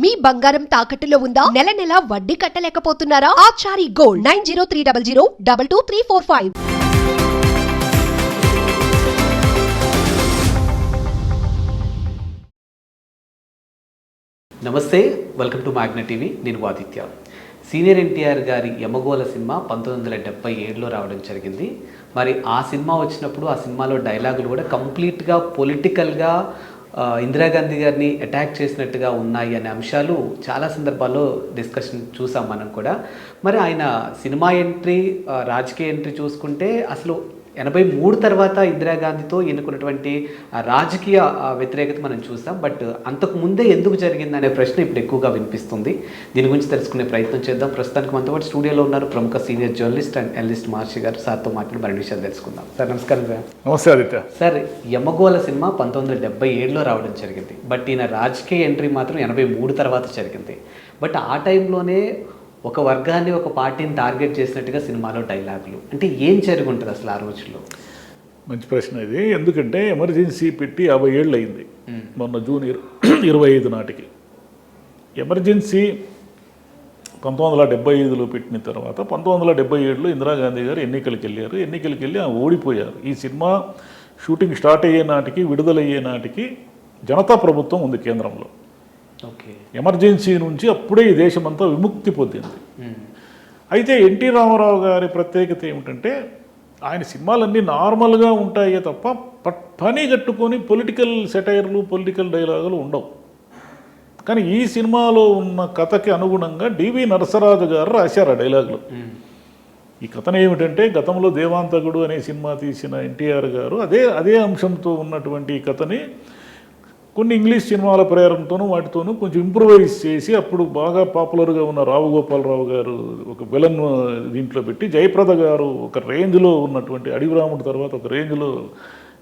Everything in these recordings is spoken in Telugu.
మీ బంగారం తాకట్టులో ఉందా? నెల నెల వడ్డీ కట్టలేకపోతున్నారా? Achari gold nine zero three double zero double two three four five. నమస్తే వెల్కమ్ టు మ్యాగ్నెట్ టీవీ. నేను ఆదిత్య. సీనియర్ ఎన్టీఆర్ గారి యమగోల సినిమా పంతొమ్మిది వందల డెబ్బై ఏడులో రావడం జరిగింది. మరి ఆ సినిమా వచ్చినప్పుడు ఆ సినిమాలో డైలాగులు కూడా కంప్లీట్గా పొలిటికల్గా ఇందిరాగాంధీ గారిని అటాక్ చేసినట్టుగా ఉన్నాయి అనే అంశాలు చాలా సందర్భాల్లో డిస్కషన్ చూసాం మనం కూడా. మరి ఆయన సినిమా ఎంట్రీ రాజకీయ ఎంట్రీ చూసుకుంటే అసలు ఎనభై మూడు తర్వాత ఇందిరాగాంధీతో ఎన్నుకున్నటువంటి రాజకీయ వ్యతిరేకత మనం చూసాం బట్ అంతకు ముందే ఎందుకు జరిగింది అనే ప్రశ్న ఇప్పుడు ఎక్కువగా వినిపిస్తుంది. దీని గురించి తెలుసుకునే ప్రయత్నం చేద్దాం. ప్రస్తుతానికి మనతో పాటు స్టూడియోలో ఉన్నారు ప్రముఖ senior journalist and analyst Maharshi garu. సార్తో మాట్లాడి మరిన్ని విషయాలు తెలుసుకుందాం. సార్ నమస్కారం సార్. నమస్తే ఆదిత్య. సార్ యమగోళ సినిమా పంతొమ్మిది వందల డెబ్బై ఏడులో రావడం జరిగింది. బట్ ఈయన రాజకీయ ఎంట్రీ మాత్రం ఎనభై మూడు తర్వాత జరిగింది. బట్ ఆ టైంలోనే ఒక వర్గాన్ని ఒక పార్టీని టార్గెట్ చేసినట్టుగా సినిమాలో డైలాగులు. అంటే ఏం జరిగి ఉంటుంది అసలు ఆ రోజుల్లో? మంచి ప్రశ్న ఇది. ఎందుకంటే ఎమర్జెన్సీ పెట్టి యాభై ఏళ్ళు అయింది మొన్న జూన్ ఇర- ఇరవై ఐదు నాటికి. ఎమర్జెన్సీ పంతొమ్మిది వందల డెబ్బై ఐదులో పెట్టిన తర్వాత పంతొమ్మిది వందల డెబ్బై ఏడులో ఇందిరాగాంధీ గారు ఎన్నికలకు వెళ్ళారు. ఎన్నికలకు వెళ్ళి ఆమె ఓడిపోయారు. ఈ సినిమా షూటింగ్ స్టార్ట్ అయ్యే నాటికి విడుదలయ్యే నాటికి జనతా ప్రభుత్వం ఉంది కేంద్రంలో. ఎమర్జెన్సీ నుంచి అప్పుడే ఈ దేశమంతా విముక్తి పొందింది. అయితే ఎన్టీ రామారావు గారి ప్రత్యేకత ఏమిటంటే ఆయన సినిమాలన్నీ నార్మల్గా ఉంటాయే తప్ప పని కట్టుకొని పొలిటికల్ సెటైర్లు పొలిటికల్ డైలాగులు ఉండవు. కానీ ఈ సినిమాలో ఉన్న కథకి అనుగుణంగా డివి నరసరాజు గారు రాశారు ఆ డైలాగులు. ఈ కథను ఏమిటంటే గతంలో దేవాంతకుడు అనే సినిమా తీసిన ఎన్టీఆర్ గారు అదే అదే అంశంతో ఉన్నటువంటి ఈ కథని కొన్ని ఇంగ్లీష్ సినిమాల ప్రేరణతోనూ వాటితోనూ కొంచెం ఇంప్రూవైజ్ చేసి అప్పుడు బాగా పాపులర్గా ఉన్న రావు గోపాలరావు గారు ఒక విలన్ దీంట్లో పెట్టి జయప్రద గారు ఒక రేంజ్లో ఉన్నటువంటి అడవి రాముడి తర్వాత ఒక రేంజ్లో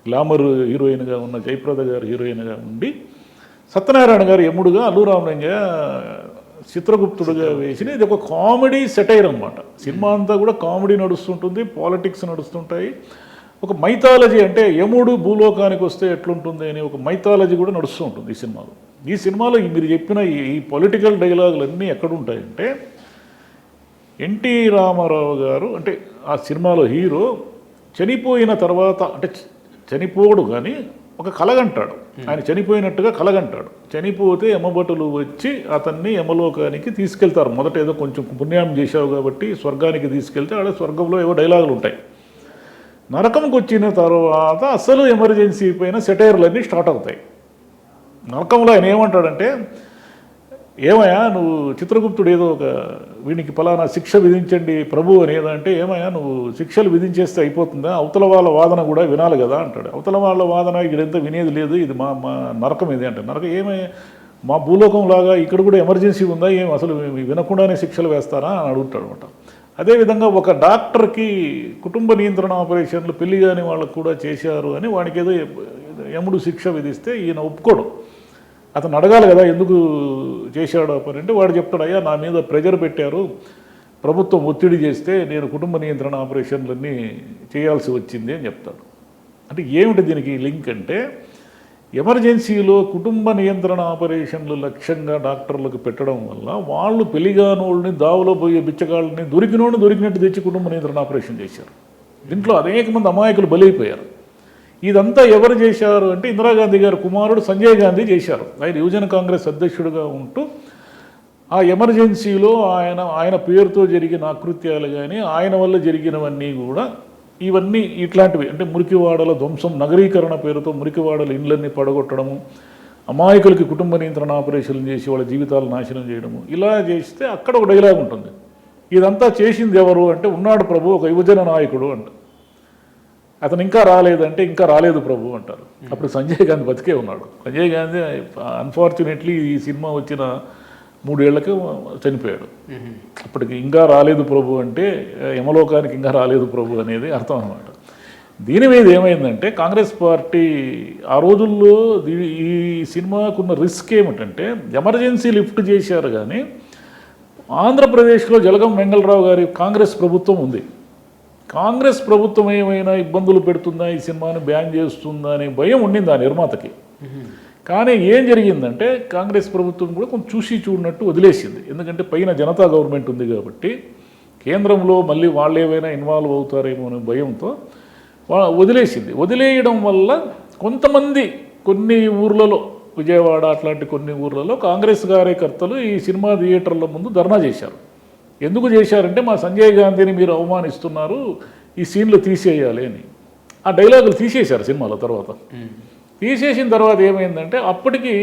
గ్లామర్ హీరోయిన్గా ఉన్న జయప్రద గారు హీరోయిన్గా ఉండి సత్యనారాయణ గారు యముడుగా అల్లు రామలింగ చిత్రగుప్తుడుగా వేసిన ఇది ఒక కామెడీ సెటైర్ అన్నమాట. సినిమా అంతా కూడా కామెడీ నడుస్తుంటుంది పాలిటిక్స్ నడుస్తుంటాయి. ఒక మైథాలజీ అంటే యముడు భూలోకానికి వస్తే ఎట్లుంటుంది అని ఒక మైథాలజీ కూడా నడుస్తూ ఉంటుంది ఈ సినిమాలో. ఈ సినిమాలో మీరు చెప్పిన ఈ పొలిటికల్ డైలాగులు అన్నీ ఎక్కడుంటాయంటే ఎన్టీ రామారావు గారు అంటే ఆ సినిమాలో హీరో చనిపోయిన తర్వాత అంటే చనిపోడు కానీ ఒక కలగంటాడు. ఆయన చనిపోయినట్టుగా కలగంటాడు. చనిపోతే యమభటులు వచ్చి అతన్ని యమలోకానికి తీసుకెళ్తారు. మొదట ఏదో కొంచెం పుణ్యం చేశావు కాబట్టి స్వర్గానికి తీసుకెళ్తే ఆడ స్వర్గంలో ఏవో డైలాగులు ఉంటాయి. నరకంకి వచ్చిన తర్వాత అసలు ఎమర్జెన్సీ పైన సెటైర్లన్నీ స్టార్ట్ అవుతాయి. నరకంలో ఆయన ఏమంటాడంటే ఏమయ్యా నువ్వు చిత్రగుప్తుడు ఏదో ఒక వీనికి ఫలానా శిక్ష విధించండి ప్రభు అనేదంటే ఏమయ్యా నువ్వు శిక్షలు విధించేస్తే అయిపోతుందా? అవతల వాళ్ళ వాదన కూడా వినాలి కదా అంటాడు. అవతల వాళ్ళ వాదన ఇక్కడంతా వినేది లేదు ఇది మా మా నరకం ఇది అంటే నరకం ఏమే మా భూలోకం లాగా ఇక్కడ కూడా ఎమర్జెన్సీ ఉందా? ఏం అసలు వినకుండానే శిక్షలు వేస్తారా? అని అడుగుతాడు అనమాట అదేవిధంగా ఒక డాక్టర్కి కుటుంబ నియంత్రణ ఆపరేషన్లు పెళ్ళి కాని వాళ్ళకు కూడా చేశారు అని వాడికి ఏదో యముడు శిక్ష విధిస్తే ఈయన ఒప్పుకోడు. అతను అడగాలి కదా ఎందుకు చేశాడు పని అంటే వాడు చెప్తాడు అయ్యా నా మీద ప్రెజర్ పెట్టారు. ప్రభుత్వం ఒత్తిడి చేస్తే నేను కుటుంబ నియంత్రణ ఆపరేషన్లన్నీ చేయాల్సి వచ్చింది అని చెప్తాడు. అంటే ఏమిటి దీనికి లింక్ అంటే ఎమర్జెన్సీలో కుటుంబ నియంత్రణ ఆపరేషన్లు లక్ష్యంగా డాక్టర్లకు పెట్టడం వల్ల వాళ్ళు పెళ్ళిగానోళ్ళని దావులో పోయే బిచ్చగాళ్ళని దొరికినోడిని దొరికినట్టు తెచ్చి కుటుంబ నియంత్రణ ఆపరేషన్ చేశారు. దీంట్లో అనేక మంది అమాయకులు బలైపోయారు. ఇదంతా ఎవరు చేశారు అంటే ఇందిరాగాంధీ గారు కుమారుడు సంజయ్ గాంధీ చేశారు. ఆయన యువజన కాంగ్రెస్ అధ్యక్షుడిగా ఉంటూ ఆ ఎమర్జెన్సీలో ఆయన ఆయన పేరుతో జరిగిన అకృత్యాలు కానీ ఆయన వల్ల జరిగినవన్నీ కూడా ఇవన్నీ ఇట్లాంటివి. అంటే మురికివాడల ధ్వంసం నగరీకరణ పేరుతో మురికివాడల ఇండ్లన్నీ పడగొట్టడము అమాయకులకి కుటుంబ నియంత్రణ ఆపరేషన్లు చేసి వాళ్ళ జీవితాలు నాశనం చేయడము ఇలా చేస్తే అక్కడ ఒక డైలాగ్ ఉంటుంది. ఇదంతా చేసింది ఎవరు అంటే ఉన్నాడు ప్రభు ఒక యువజన నాయకుడు అంట. అతను ఇంకా రాలేదంటే ఇంకా రాలేదు ప్రభు అంటారు. అప్పుడు సంజయ్ గాంధీ బతికే ఉన్నాడు. సంజయ్ గాంధీ అన్ఫార్చునేట్లీ ఈ సినిమా వచ్చిన మూడేళ్ళకు చనిపోయాడు. అప్పటికి ఇంకా రాలేదు ప్రభు అంటే యమలోకానికి ఇంకా రాలేదు ప్రభు అనేది అర్థం అనమాట దీని మీద ఏమైందంటే కాంగ్రెస్ పార్టీ ఆ రోజుల్లో ఈ సినిమాకున్న రిస్క్ ఏమిటంటే ఎమర్జెన్సీ లిఫ్ట్ చేశారు కానీ ఆంధ్రప్రదేశ్లో జలగం వెంగళరావు గారి కాంగ్రెస్ ప్రభుత్వం ఉంది. కాంగ్రెస్ ప్రభుత్వం ఏమైనా ఇబ్బందులు పెడుతుందా? ఈ సినిమాని బ్యాన్ చేస్తుందా? అనే భయం ఉండింది ఆ నిర్మాతకి. కానీ ఏం జరిగిందంటే కాంగ్రెస్ ప్రభుత్వం కూడా కొంచెం చూసి చూడనట్టు వదిలేసింది. ఎందుకంటే పైన జనతా గవర్నమెంట్ ఉంది కాబట్టి కేంద్రంలో మళ్ళీ వాళ్ళు ఏవైనా ఇన్వాల్వ్ అవుతారేమో అనే భయంతో వదిలేసింది. వదిలేయడం వల్ల కొంతమంది కొన్ని ఊర్లలో విజయవాడ అట్లాంటి కొన్ని ఊర్లలో కాంగ్రెస్ కార్యకర్తలు ఈ సినిమా థియేటర్ల ముందు ధర్నా చేశారు. ఎందుకు చేశారంటే మా సంజయ్ గాంధీని మీరు అవమానిస్తున్నారు ఈ సీన్లు తీసేయాలి అని. ఆ డైలాగులు తీసేశారు సినిమాలో తర్వాత. తీసేసిన తర్వాత ఏమైందంటే అప్పటికి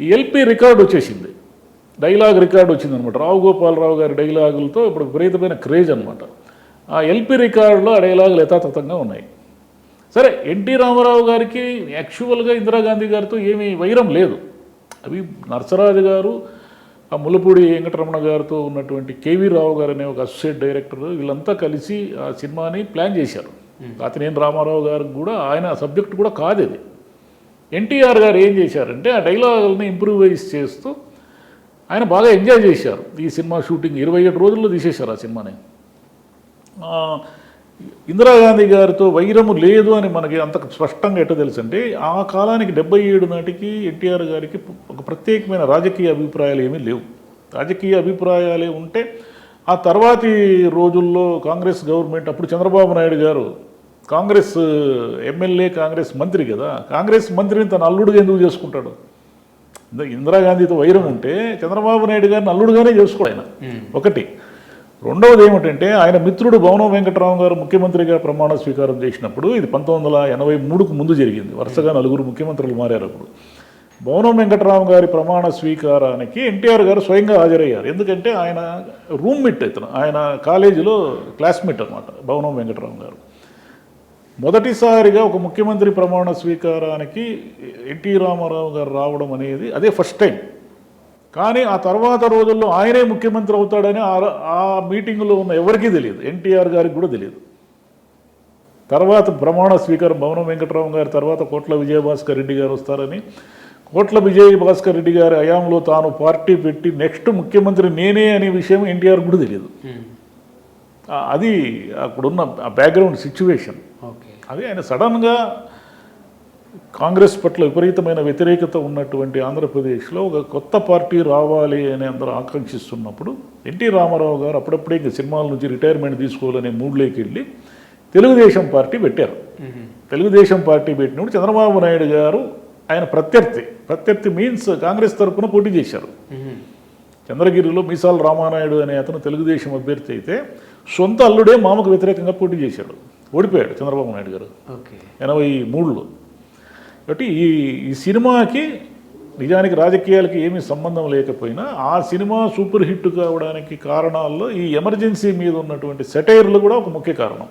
ఎల్పి రికార్డు వచ్చేసింది. డైలాగ్ రికార్డు వచ్చింది అనమాట రావు గోపాలరావు గారి డైలాగులతో ఇప్పుడు విపరీతమైన క్రేజ్ అనమాట. ఆ ఎల్పి రికార్డులో ఆ డైలాగులు యథాతథంగా ఉన్నాయి. సరే ఎన్టీ రామారావు గారికి యాక్చువల్గా ఇందిరాగాంధీ గారితో ఏమీ వైరం లేదు. అవి నరసరాజు గారు ఆ ముల్లపూడి వెంకటరమణ గారితో ఉన్నటువంటి కేవీ రావు గారు అనే ఒక అసోసియేట్ డైరెక్టర్ వీళ్ళంతా కలిసి ఆ సినిమాని ప్లాన్ చేశారు. అతనేం రామారావు గారికి కూడా ఆయన సబ్జెక్ట్ కూడా కాదు ఎన్టీఆర్ గారు ఏం చేశారంటే ఆ డైలాగుల్ని ఇంప్రూవైజ్ చేస్తూ ఆయన బాగా ఎంజాయ్ చేశారు. ఈ సినిమా షూటింగ్ ఇరవై ఏడు రోజుల్లో తీసేశారు ఆ సినిమాని. ఇందిరాగాంధీ గారితో వైరము లేదు అని మనకి అంత స్పష్టంగా ఎట్ట తెలుసంటే ఆ కాలానికి డెబ్బై ఏడు నాటికి ఎన్టీఆర్ గారికి ఒక ప్రత్యేకమైన రాజకీయ అభిప్రాయాలు ఏమీ లేవు. రాజకీయ అభిప్రాయాలే ఉంటే ఆ తర్వాతి రోజుల్లో కాంగ్రెస్ గవర్నమెంట్ అప్పుడు చంద్రబాబు నాయుడు గారు కాంగ్రెస్ ఎమ్మెల్యే కాంగ్రెస్ మంత్రి కదా. కాంగ్రెస్ మంత్రిని తన అల్లుడుగా ఎందుకు చేసుకుంటాడు? ఇంద- ఇందిరాగాంధీతో వైరం ఉంటే చంద్రబాబు నాయుడు గారిని అల్లుడుగానే చేసుకోడు ఆయన. ఒకటి. రెండవది ఏమిటంటే ఆయన మిత్రుడు భవనం వెంకటరావు గారు ముఖ్యమంత్రిగా ప్రమాణ స్వీకారం చేసినప్పుడు ఇది పంతొమ్మిది వందల ఎనభై మూడుకు ముందు జరిగింది. వరుసగా నలుగురు ముఖ్యమంత్రులు మారారు అప్పుడు. భవనం వెంకటరావు గారి ప్రమాణ స్వీకారానికి ఎన్టీఆర్ గారు స్వయంగా హాజరయ్యారు. ఎందుకంటే ఆయన రూమ్మేట్ ఇతను. ఆయన కాలేజీలో క్లాస్మేట్ అనమాట భవనం వెంకటరావు గారు. మొదటిసారిగా ఒక ముఖ్యమంత్రి ప్రమాణ స్వీకారానికి ఎన్టీ రామారావు గారు రావడం అనేది అదే ఫస్ట్ టైం. కానీ ఆ తర్వాత రోజుల్లో ఆయనే ముఖ్యమంత్రి అవుతాడని ఆ- మీటింగ్లో ఉన్న ఎవరికీ తెలియదు. ఎన్టీఆర్ గారికి కూడా తెలియదు. తర్వాత ప్రమాణ స్వీకారం భవనం వెంకటరావు గారి తర్వాత కోట్ల విజయభాస్కర్ రెడ్డి గారు వస్తారని కోట్ల విజయ భాస్కర్ రెడ్డి గారి హయాంలో తాను పార్టీ పెట్టి నెక్స్ట్ ముఖ్యమంత్రి నేనే అనే విషయం ఎన్టీఆర్ కూడా తెలియదు. అది అక్కడున్న ఆ బ్యాక్గ్రౌండ్ సిచ్యువేషన్. ఓకే. అది ఆయన సడన్గా కాంగ్రెస్ పట్ల విపరీతమైన వ్యతిరేకత ఉన్నటువంటి ఆంధ్రప్రదేశ్లో ఒక కొత్త పార్టీ రావాలి అని అందరూ ఆకాంక్షిస్తున్నప్పుడు ఎన్టీ రామారావు గారు అప్పుడప్పుడే ఇంక సినిమాల నుంచి రిటైర్మెంట్ తీసుకోవాలనే మూడ్లోకి వెళ్ళి తెలుగుదేశం పార్టీ పెట్టారు. తెలుగుదేశం పార్టీ పెట్టినప్పుడు చంద్రబాబు నాయుడు గారు ఆయన ప్రత్యర్థి ప్రత్యర్థి మీన్స్ కాంగ్రెస్ తరపున పోటీ చేశారు. చంద్రగిరిలో మీసాల రామానాయుడు అనే అతను తెలుగుదేశం అభ్యర్థి అయితే సొంత అల్లుడే మామకు వ్యతిరేకంగా పోటీ చేశాడు. ఓడిపోయాడు చంద్రబాబు నాయుడు గారు. ఓకే. ఎనభై మూడులో. కాబట్టి ఈ ఈ సినిమాకి నిజానికి రాజకీయాలకి ఏమీ సంబంధం లేకపోయినా ఆ సినిమా సూపర్ హిట్ కావడానికి కారణాల్లో ఈ ఎమర్జెన్సీ మీద ఉన్నటువంటి సెటైర్లు కూడా ఒక ముఖ్య కారణం.